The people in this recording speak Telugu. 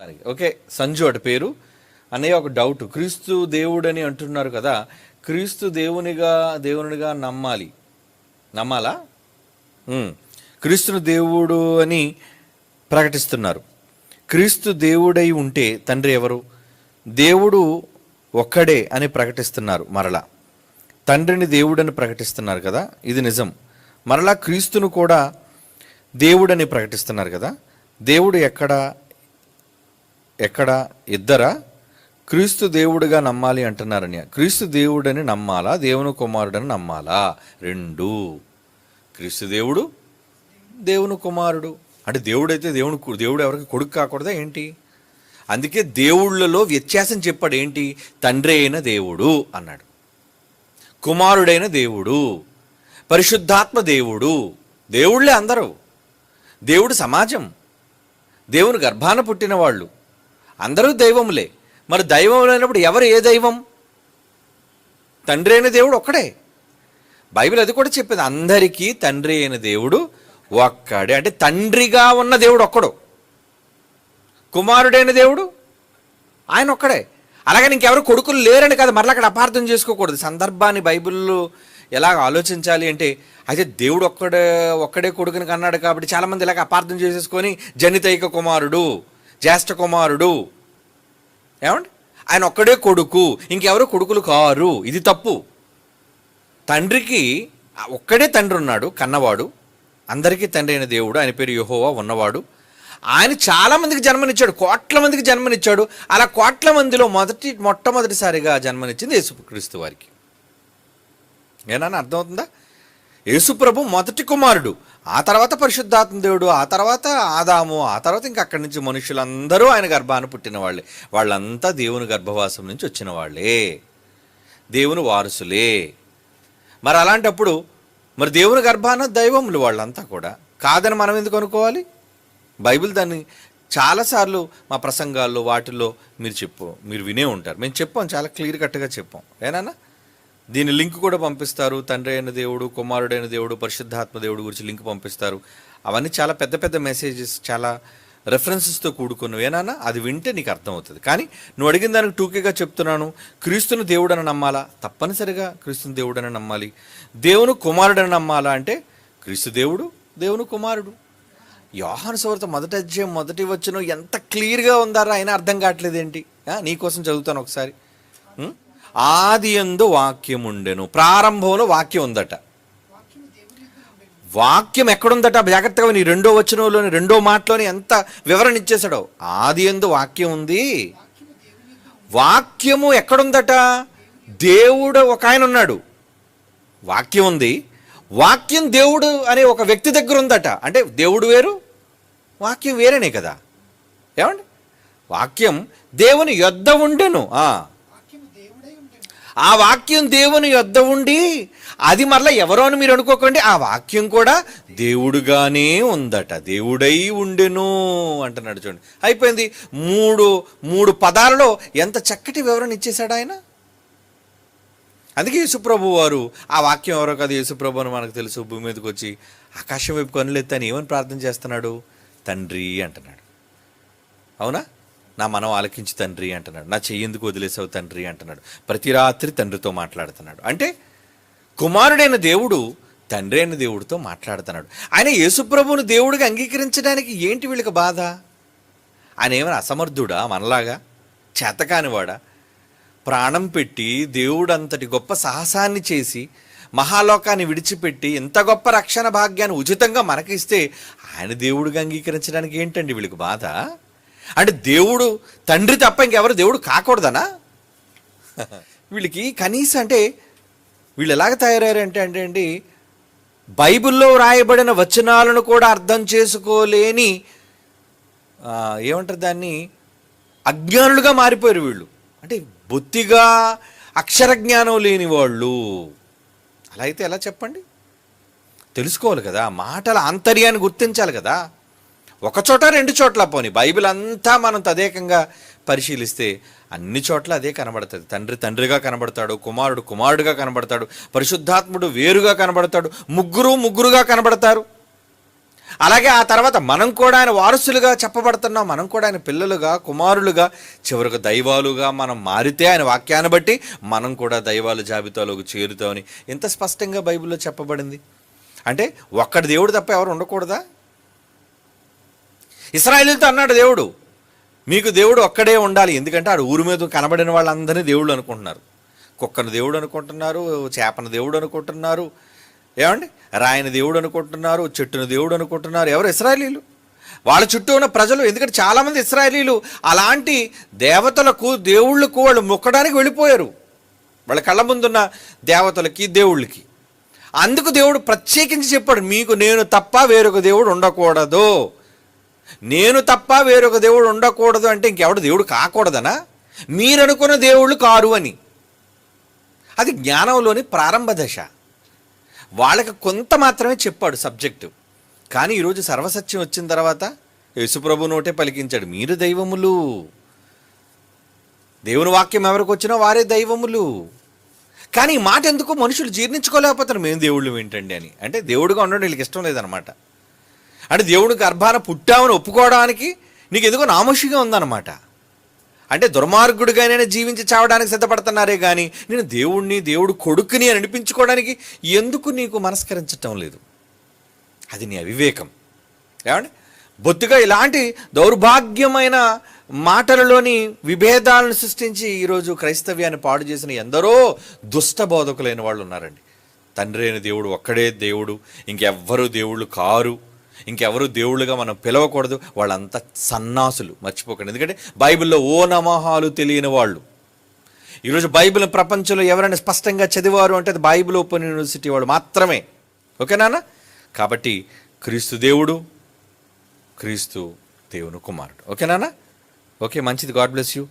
దానికి ఓకే సంజు అటు పేరు. అన్నయ్య ఒక డౌట్ క్రీస్తు దేవుడని అంటున్నారు కదా క్రీస్తు దేవునిగా దేవునిగా నమ్మాలి. నమ్మాలా? క్రీస్తును దేవుడు అని ప్రకటిస్తున్నారు. క్రీస్తు దేవుడై ఉంటే తండ్రి ఎవరు? దేవుడు ఒక్కడే అని ప్రకటిస్తున్నారు మరలా. తండ్రిని దేవుడని ప్రకటిస్తున్నారు కదా ఇది నిజం. మరలా క్రీస్తును కూడా దేవుడని ప్రకటిస్తున్నారు కదా దేవుడు ఎక్కడ? ఎక్కడ? ఇద్దరా? క్రీస్తు దేవుడిగా నమ్మాలి అంటున్నారని. క్రీస్తు దేవుడని నమ్మాలా? దేవుని కుమారుడని నమ్మాలా? రెండు. క్రీస్తు దేవుడు దేవుని కుమారుడు. అంటే దేవుడైతే దేవుని దేవుడు ఎవరికి కొడుకు కాకూడదా ఏంటి? అందుకే దేవుళ్ళలో వ్యత్యాసం చెప్పాడు ఏంటి? తండ్రి అయిన దేవుడు అన్నాడు. కుమారుడైన దేవుడు పరిశుద్ధాత్మ దేవుడు. దేవుళ్ళే అందరూ. దేవుడు సమాజం. దేవుని గర్భాన పుట్టిన వాళ్ళు. అందరూ దైవములే. మరి దైవం లేనప్పుడు ఎవరు ఏ దైవం? తండ్రి అయిన దేవుడు ఒక్కడే. బైబిల్ అది కూడా చెప్పింది అందరికీ తండ్రి అయిన దేవుడు ఒక్కడే. అంటే తండ్రిగా ఉన్న దేవుడు ఒక్కడు. కుమారుడైన దేవుడు ఆయన ఒక్కడే. అలాగని ఇంకెవరు కొడుకులు లేరని కాదు మరలా అక్కడ అపార్థం చేసుకోకూడదు. సందర్భాన్ని బైబిల్లో ఎలా ఆలోచించాలి అంటే అయితే దేవుడు ఒక్కడే ఒక్కడే కొడుకుని కన్నాడు కాబట్టి చాలామంది ఇలాగ అపార్థం చేసేసుకొని జనితైక కుమారుడు. జ్యేష్ఠ కుమారుడు ఏమండి? ఆయన ఒక్కడే కొడుకు ఇంకెవరు కొడుకులు కారు ఇది తప్పు. తండ్రికి ఒక్కడే తండ్రి ఉన్నాడు కన్నవాడు. అందరికీ తండ్రి అయిన దేవుడు ఆయన పేరు యహోవా ఉన్నవాడు. ఆయన చాలామందికి జన్మనిచ్చాడు కోట్ల మందికి జన్మనిచ్చాడు. అలా కోట్ల మందిలో మొదటి మొట్టమొదటిసారిగా జన్మనిచ్చింది యేసుక్రీస్తు వారికి. ఏనా అర్థమవుతుందా? యేసుప్రభు మొదటి కుమారుడు. ఆ తర్వాత పరిశుద్ధాత్మ దేవుడు ఆ తర్వాత ఆదాము ఆ తర్వాత ఇంక అక్కడి నుంచి మనుషులందరూ ఆయన గర్భాన పుట్టిన వాళ్ళే. వాళ్ళంతా దేవుని గర్భవాసం నుంచి వచ్చిన వాళ్ళే. దేవుని వారసులే. మరి అలాంటప్పుడు మరి దేవుని గర్భాన దైవములు వాళ్ళంతా కూడా కాదని మనం ఎందుకు అనుకోవాలి? బైబిల్ దాన్ని చాలాసార్లు మా ప్రసంగాల్లో వాటిల్లో మీరు చెప్పు మీరు వినే ఉంటారు. మేము చెప్పాం చాలా క్లియర్ కట్గా చెప్పాం. ఏనా దీని లింక్ కూడా పంపిస్తారు. తండ్రి అయిన దేవుడు కుమారుడైన దేవుడు పరిశుద్ధాత్మ దేవుడు గురించి లింక్ పంపిస్తారు. అవన్నీ చాలా పెద్ద పెద్ద మెసేజెస్ చాలా రెఫరెన్సెస్తో కూడుకున్నవేనా అది వింటే నీకు అర్థమవుతుంది. కానీ నువ్వు అడిగిన దానికి టూకేగా చెప్తున్నాను. క్రీస్తుని దేవుడని నమ్మాలా? తప్పనిసరిగా క్రీస్తుని దేవుడని నమ్మాలి. దేవుని కుమారుడని నమ్మాలా అంటే క్రీస్తు దేవుడు దేవుని కుమారుడు. యోహాను సువార్త మొదటి అధ్యాయం మొదటి వచ్చిన ఎంత క్లియర్గా ఉందారా? అయినా అర్థం కావట్లేదేంటి? నీకోసం చదువుతాను ఒకసారి. ఆది ఎందు వాక్యం ఉండెను ప్రారంభంలో వాక్యం ఉందట వాక్యం ఎక్కడుందట? జాగ్రత్తగా నీ రెండో వచనంలోని రెండో మాటలోని ఎంత వివరణ ఇచ్చేసాడో ఆది ఎందు వాక్యం ఉంది. వాక్యము ఎక్కడుందట? దేవుడు ఒక ఆయన ఉన్నాడు. వాక్యం ఉంది. వాక్యం దేవుడు అనే ఒక వ్యక్తి దగ్గర ఉందట. అంటే దేవుడు వేరు వాక్యం వేరేనే కదా. ఏమండి? వాక్యం దేవుని యొద్ద ఉండెను. ఆ. వాక్యం దేవుని యొద్ద ఉండి అది మరలా ఎవరో అని మీరు అనుకోకండి ఆ వాక్యం కూడా దేవుడుగానే ఉందట. దేవుడై ఉండెను అంటున్నాడు చూడండి. అయిపోయింది. మూడు మూడు పదాలలో ఎంత చక్కటి వివరణ ఇచ్చేశాడు ఆయన? అందుకే యేసుప్రభు వారు ఆ వాక్యం ఎవరో కాదు యేసుప్రభు అని మనకు తెలుసు భూమి మీదకి వచ్చి ఆకాశం వైపు కనులెత్తని ఏమని ప్రార్థన చేస్తున్నాడు? తండ్రి అంటున్నాడు. అవునా? నా మనం ఆలకించి తండ్రి అంటున్నాడు. నా చెయ్యేందుకు వదిలేసావు తండ్రి అంటున్నాడు. ప్రతి రాత్రి తండ్రితో మాట్లాడుతున్నాడు. అంటే కుమారుడైన దేవుడు తండ్రి అయిన దేవుడితో మాట్లాడుతున్నాడు. ఆయన యేసుప్రభువును దేవుడిగా అంగీకరించడానికి ఏంటి వీళ్ళకి బాధ? ఆయన ఏమైనా అసమర్థుడా? మనలాగా? చేతకానివాడా? ప్రాణం పెట్టి దేవుడంతటి గొప్ప సాహసాన్ని చేసి మహాలోకాన్ని విడిచిపెట్టి ఇంత గొప్ప రక్షణ భాగ్యాన్ని ఉచితంగా మనకిస్తే ఆయన దేవుడిగా అంగీకరించడానికి ఏంటండి వీళ్ళకి బాధ? అంటే దేవుడు తండ్రి తప్ప ఇంకెవరు దేవుడు కాకూడదనా? వీళ్ళకి కనీసం అంటే వీళ్ళు ఎలాగ తయారయ్యారంటే అంటే అండి బైబిల్లో వ్రాయబడిన వచనాలను కూడా అర్థం చేసుకోలేని ఏమంటారు దాన్ని? అజ్ఞానులుగా మారిపోయారు వీళ్ళు. అంటే బొత్తిగా అక్షర జ్ఞానం లేని వాళ్ళు. అలా అయితే ఎలా చెప్పండి? తెలుసుకోవాలి కదా మాటల ఆంతర్యాన్ని గుర్తించాలి కదా. ఒక చోట రెండు చోట్ల పోని. బైబిల్ అంతా మనం తదేకంగా పరిశీలిస్తే అన్ని చోట్ల అదే కనబడుతుంది. తండ్రి తండ్రిగా కనబడతాడు కుమారుడు కుమారుడుగా కనబడతాడు పరిశుద్ధాత్ముడు వేరుగా కనబడతాడు ముగ్గురు ముగ్గురుగా కనబడతారు. అలాగే ఆ తర్వాత మనం కూడా ఆయన వారసులుగా చెప్పబడుతున్నాం. మనం కూడా ఆయన పిల్లలుగా కుమారులుగా చివరికి దైవాలుగా మనం మారితే ఆయన వాక్యాన్ని బట్టి మనం కూడా దైవాల జాబితాలోకి చేరుతామని. ఇంత స్పష్టంగా బైబిల్లో చెప్పబడింది. అంటే ఒక్కడి దేవుడు తప్ప ఎవరు ఉండకూడదా? ఇస్రాయలీలతో అన్నాడు దేవుడు మీకు దేవుడు ఒక్కడే ఉండాలి. ఎందుకంటే ఆడు ఊరి మీద కనబడిన వాళ్ళందరినీ దేవుళ్ళు అనుకుంటున్నారు. కుక్కను దేవుడు అనుకుంటున్నారు చేపను దేవుడు అనుకుంటున్నారు. ఏమండి? రాయని దేవుడు అనుకుంటున్నారు చెట్టును దేవుడు అనుకుంటున్నారు. ఎవరు? ఇస్రాయలీలు. వాళ్ళ చుట్టూ ఉన్న ప్రజలు ఎందుకంటే చాలామంది ఇస్రాయలీలు అలాంటి దేవతలకు దేవుళ్ళకు వాళ్ళు మొక్కడానికి వెళ్ళిపోయారు. వాళ్ళ కళ్ళ ముందున్న దేవతలకి దేవుళ్ళకి. అందుకు దేవుడు ప్రత్యేకించి చెప్పాడు మీకు నేను తప్ప వేరొక దేవుడు ఉండకూడదు. నేను తప్ప వేరొక దేవుడు ఉండకూడదు అంటే ఇంకెవడు దేవుడు కాకూడదనా? మీరనుకున్న దేవుళ్ళు కారు అని. అది జ్ఞానంలోని ప్రారంభ దశ. వాళ్ళకి కొంత మాత్రమే చెప్పాడు సబ్జెక్టు. కానీ ఈరోజు సర్వసత్యం వచ్చిన తర్వాత యేసుప్రభు నోటే పలికించాడు మీరు దైవములు. దేవుని వాక్యం ఎవరికి వచ్చినా వారే దైవములు. కానీ ఈ మాట ఎందుకు మనుషులు జీర్ణించుకోలేకపోతారు మేము దేవుళ్ళు ఏంటండి అని. అంటే దేవుడుగా ఉండడం వీళ్ళకి ఇష్టం లేదనమాట అంటే దేవుడు గర్భాన పుట్టామని ఒప్పుకోవడానికి నీకు ఎందుకో నామోషిగా ఉందన్నమాట. అంటే దుర్మార్గుడిగానే జీవించి చావడానికి సిద్ధపడుతున్నారే కానీ నేను దేవుణ్ణి దేవుడు కొడుకుని అని అనిపించుకోవడానికి ఎందుకు నీకు మనస్కరించటం లేదు? అది నీ అవివేకం. ఏమండి? బొత్తుగా ఇలాంటి దౌర్భాగ్యమైన మాటలలోని విభేదాలను సృష్టించి ఈరోజు క్రైస్తవ్యాన్ని పాడు చేసిన ఎందరో దుష్ట బోధకులైన వాళ్ళు ఉన్నారండి. తండ్రి అయిన దేవుడు ఒక్కడే దేవుడు ఇంకెవ్వరు దేవుళ్ళు కారు. ఇంకెవరు దేవుళ్ళుగా మనం పిలవకూడదు. వాళ్ళంతా సన్నాసులు మర్చిపోకండి. ఎందుకంటే బైబిల్లో ఓ నమహాలు తెలియని వాళ్ళు. ఈరోజు బైబిల్ ప్రపంచంలో ఎవరైనా స్పష్టంగా చదివారు అంటే అది బైబిల్ ఓపెన్ యూనివర్సిటీ వాళ్ళు మాత్రమే. ఓకేనా కాబట్టి క్రీస్తు దేవుడు క్రీస్తు దేవుని కుమారుడు. ఓకేనా ఓకే మంచిది. God bless you.